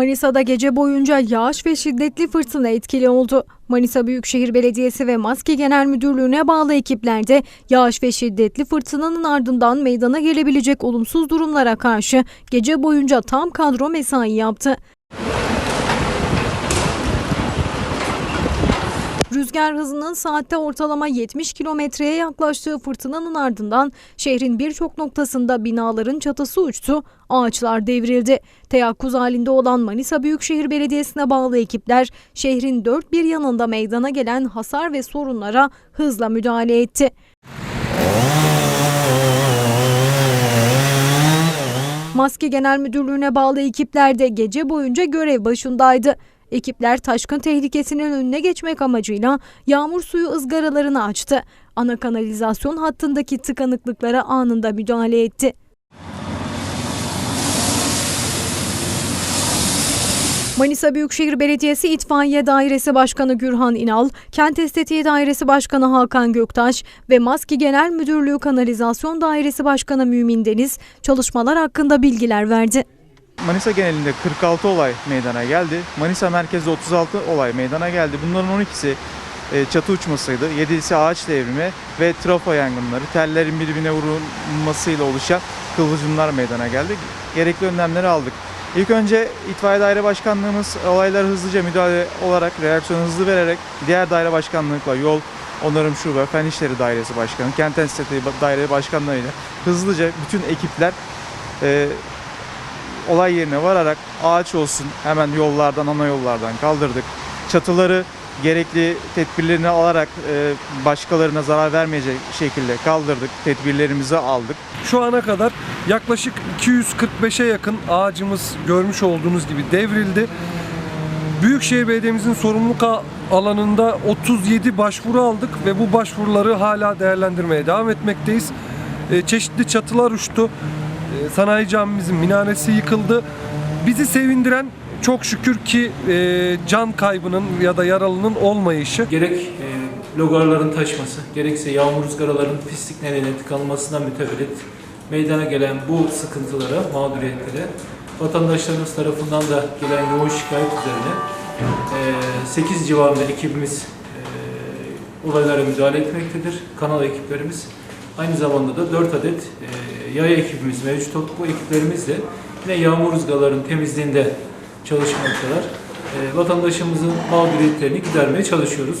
Manisa'da gece boyunca yağış ve şiddetli fırtına etkili oldu. Manisa Büyükşehir Belediyesi ve Maske Genel Müdürlüğü'ne bağlı ekipler de yağış ve şiddetli fırtınanın ardından meydana gelebilecek olumsuz durumlara karşı gece boyunca tam kadro mesai yaptı. Rüzgar hızının saatte ortalama 70 kilometreye yaklaştığı fırtınanın ardından şehrin birçok noktasında binaların çatısı uçtu, ağaçlar devrildi. Teyakkuz halinde olan Manisa Büyükşehir Belediyesi'ne bağlı ekipler şehrin dört bir yanında meydana gelen hasar ve sorunlara hızla müdahale etti. Maske Genel Müdürlüğü'ne bağlı ekipler de gece boyunca görev başındaydı. Ekipler taşkın tehlikesinin önüne geçmek amacıyla yağmur suyu ızgaralarını açtı. Ana kanalizasyon hattındaki tıkanıklıklara anında müdahale etti. Manisa Büyükşehir Belediyesi İtfaiye Dairesi Başkanı Gürhan İnal, Kent Estetiği Dairesi Başkanı Hakan Göktaş ve Maski Genel Müdürlüğü Kanalizasyon Dairesi Başkanı Mümin Deniz çalışmalar hakkında bilgiler verdi. Manisa genelinde 46 olay meydana geldi. Manisa merkezde 36 olay meydana geldi. Bunların 12'si e, çatı uçmasıydı. 7'si ağaç devrimi ve trafo yangınları. Tellerin birbirine vurulmasıyla oluşan kıvılcımlar meydana geldi. Gerekli önlemleri aldık. İlk önce İtfaiye Daire Başkanlığımız olaylara hızlıca müdahale olarak, reaksiyon hızlı vererek diğer daire başkanlıkla yol, onarım şube, fen işleri dairesi başkanı, kent enstitüsü daire başkanlarıyla hızlıca bütün ekipler e, olay yerine vararak ağaç olsun hemen yollardan, ana yollardan kaldırdık. Çatıları gerekli tedbirlerini alarak e, başkalarına zarar vermeyecek şekilde kaldırdık. Tedbirlerimizi aldık. Şu ana kadar yaklaşık 245'e yakın ağacımız görmüş olduğunuz gibi devrildi. Büyükşehir Belediye'mizin sorumluluk alanında 37 başvuru aldık ve bu başvuruları hala değerlendirmeye devam etmekteyiz. E, Çeşitli çatılar uçtu. E, Sanayi camimizin minaresi yıkıldı. Bizi sevindiren çok şükür ki e, can kaybının ya da yaralının olmayışı. gerek e, logarların taşması, gerekse yağmur rüzgarların pislik nedeniyle tıkanmasından mütevellit meydana gelen bu sıkıntılara, mağduriyetlere vatandaşlarımız tarafından da gelen yoğun şikayet üzerine e, 8 civarında ekibimiz e, olaylara müdahale etmektedir. Kanal ekiplerimiz. Aynı zamanda da 4 adet e, yaya ekibimiz mevcut. Bu ekiplerimiz de yine yağmur rüzgarların temizliğinde çalışmaktalar. E, vatandaşımızın mağduriyetlerini gidermeye çalışıyoruz.